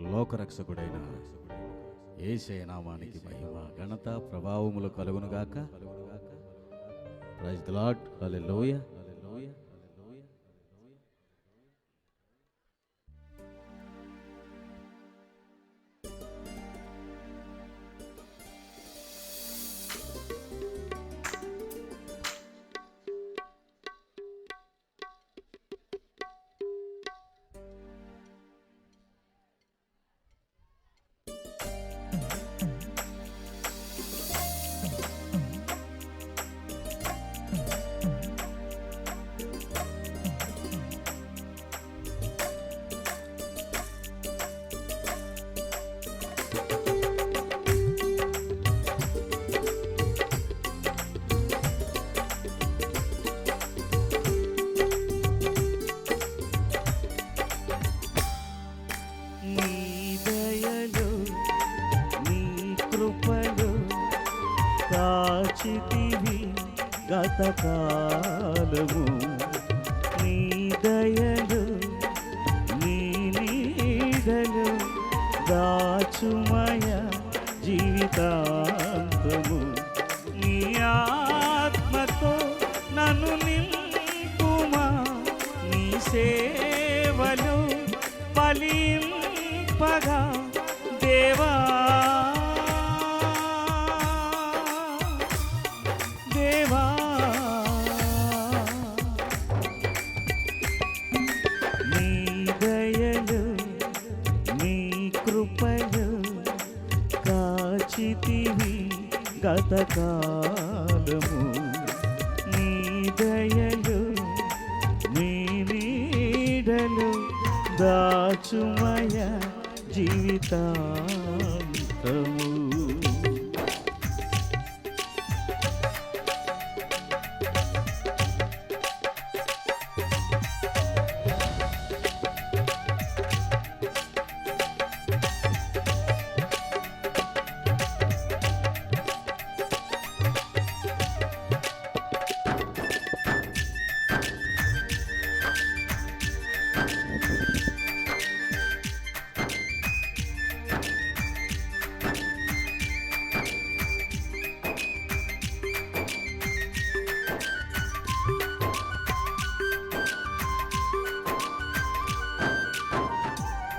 లోకరక్షకుడైన ఏసే నామానికి మహిమ ఘనత ప్రభావములు కలుగునుగాక. ప్రైజ్ ద లార్డ్ లోయ గతకాలము నీ దయలు నీ నీడలు దాచుమయ జీవితాంతము. నీ ఆత్మతో నన్ను నింపుమా. నీ సేవలు పలింపగా దేవా గతకాలము నీ దయలు నీ నీడలు దాచుమయ జీవితాంతము.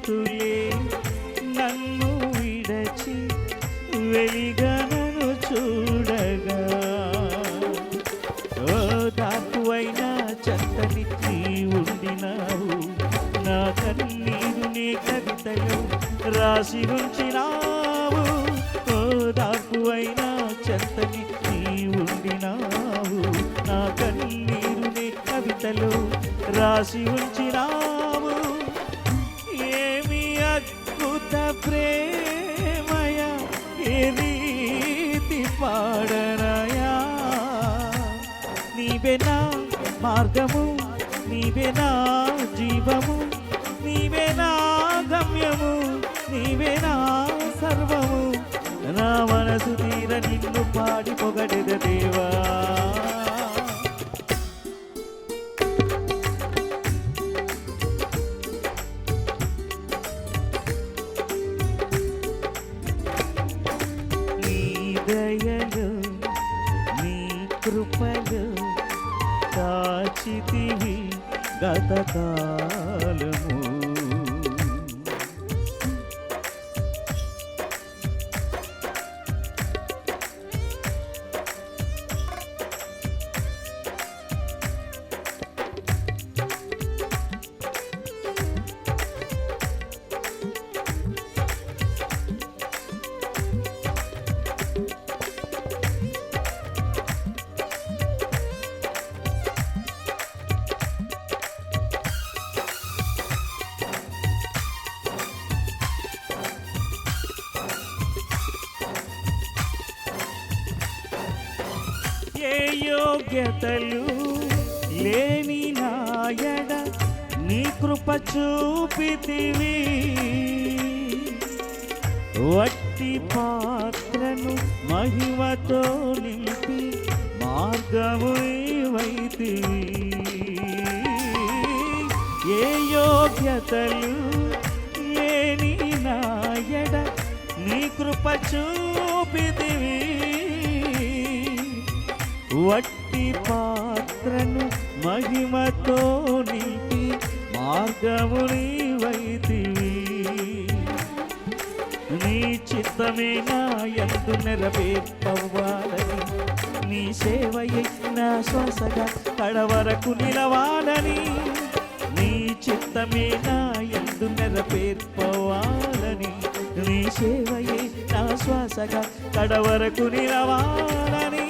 ప్రాణహితులే నన్ను విడచి వెలిగనను చూడగా. ఓ దాకువైన చెత్తని ఉండినావు నా కన్నీరు నీ కవితలు రాసి ఉంచినావు. ఓ దాకువైన చెత్తని ఉండినావు నా కన్నీరు నీ కవితలు రాసి ఉంచినావు. ఎంత ప్రేమయ ఏ రీతి పాడనయా? నీవే మార్గము నీవేనా జీవము నీవేనా గమ్యము నీవేనా సర్వము. నా మనసు తీర నిన్ను పాడి పొగడెద దేవా. కాచితివి గతకాలము. యోగ్యతలు లేని నాయడ నీ కృప చూపితివి. వట్టి పాత్రను మహిమతో నింపి మార్గము వైతివి ఏ యోగ్యతలు లేని నాయడ నీ కృప చూపితివి. వట్టి పాత్రను మహిమతో నీటి మార్గముని వైతివి నీ చిత్తమే నా ఎందు నెరవేర్పవ్వాలని నీ సేవయే నా శ్వాసగా కడవరకు నిలవాలని నీ చిత్తమే నా ఎందు నెరవేర్పవ్వాలని నీ సేవయే నా శ్వాసగా కడవరకు నిలవాలని.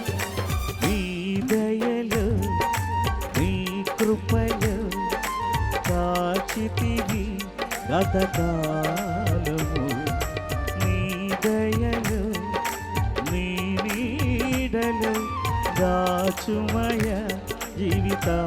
గతకాలము నీ దయలు నీ నీడలు దాచుమయ జీవితా